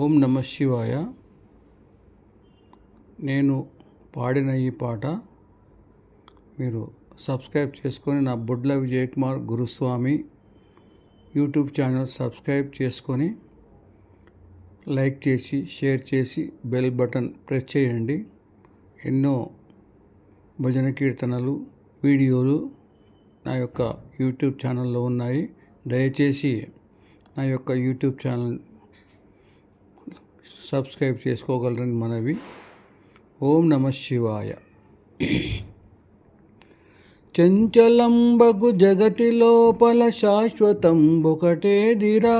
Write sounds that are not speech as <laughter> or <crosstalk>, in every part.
ఓం నమ శివాయ. నేను పాడిన ఈ పాట మీరు సబ్స్క్రైబ్ చేసుకొని నా Bodla Vijay Kumar Guruswamy YouTube channel subscribe చేసుకొని లైక్ చేసి షేర్ చేసి బెల్ బటన్ ప్రెస్ చేయండి. ఎన్నో భజన కీర్తనలు వీడియోలు నా యొక్క యూట్యూబ్ ఛానల్లో ఉన్నాయి. దయచేసి నా యొక్క యూట్యూబ్ ఛానల్ సబ్స్క్రైబ్ చేసుకోగలరని మనవి. ఓం నమ శివాయ. చంచలంబగు జగతి లోపల శాశ్వతం దిరా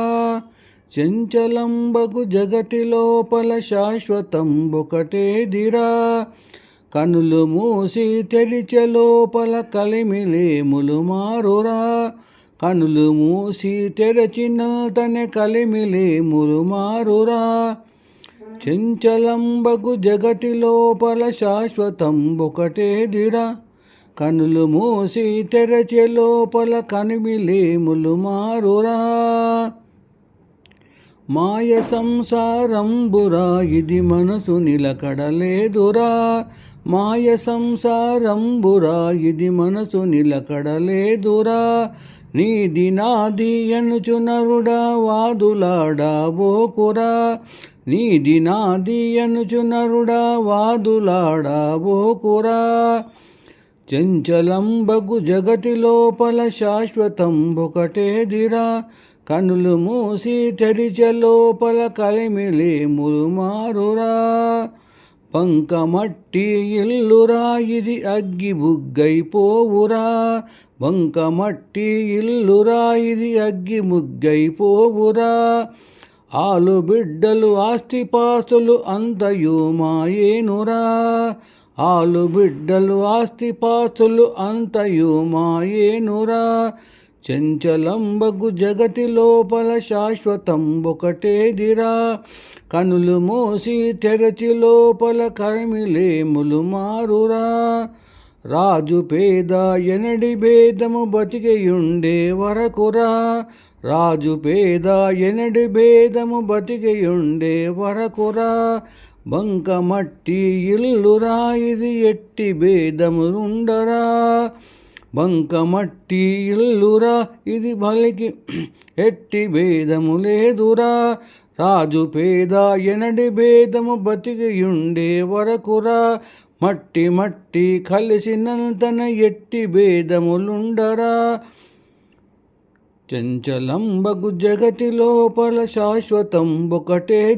చంచలంబగు జగతి లోపల శాశ్వతం దిరా కనులు మూసి తెరిచె లోపల కలిమిలేములు మారురా కనులు మూసి తెరచిన తన కలిమిలేములు మారురా చెంచలంబగు జగతి లోపల శాశ్వతం దిరా. కనులు మూసి తెరచే లోపల కనిమిలేములు మారురా. మాయ సంసారంబురా ఇది మనసు నిలకడలేదురా. మాయ సంసారంబురా ఇది మనసు నిలకడలేదురా. నీది నాది ఎనుచునరుడా వాదులాడా బోకురా నీది నాది అనుచు నరుడా వాదులాడా బోకురా చెంచలంబగు జగతి లోపల శాశ్వతం దిరా. కనులు మూసి తెరిచ లోపల కలిమిలేములు మారురా పంకమట్టి ఇల్లురా ఇది అగ్గి బుగ్గైపోవురా బంకమట్టి ఇల్లురా ఇది అగ్గి ముగ్గైపోవురా ఆలు బిడ్డలు ఆస్తిపాస్తులు అంతయు మాయేనురా. ఆలు బిడ్డలు ఆస్తిపాస్తులు అంతయు మాయేనురా. చెంచలంబగు జగతి లోపల శాశ్వతం ఒకటేదిరా కనులు మోసి తెరచి లోపల కర్మిలేములు మారురా. రాజు పేద ఎనడి భేదము బతికెయుండే వరకురా. రాజు పేద ఎనడి భేదము బతికియుండే వరకురా. బంకమట్టి ఇల్లురా ఇది ఎట్టి భేదము భేదములుండరా బంకమట్టి ఇల్లురా ఇది బలికి <clears throat> ఎట్టి భేదము లేదురా. రాజు పేద ఎనడి భేదము బతికియుండే వరకురా. మట్టి మట్టి కలిసినంతన ఎట్టి భేదములుండరా. చంచలంబగు జగతి లోపల శాశ్వతం ఒకటే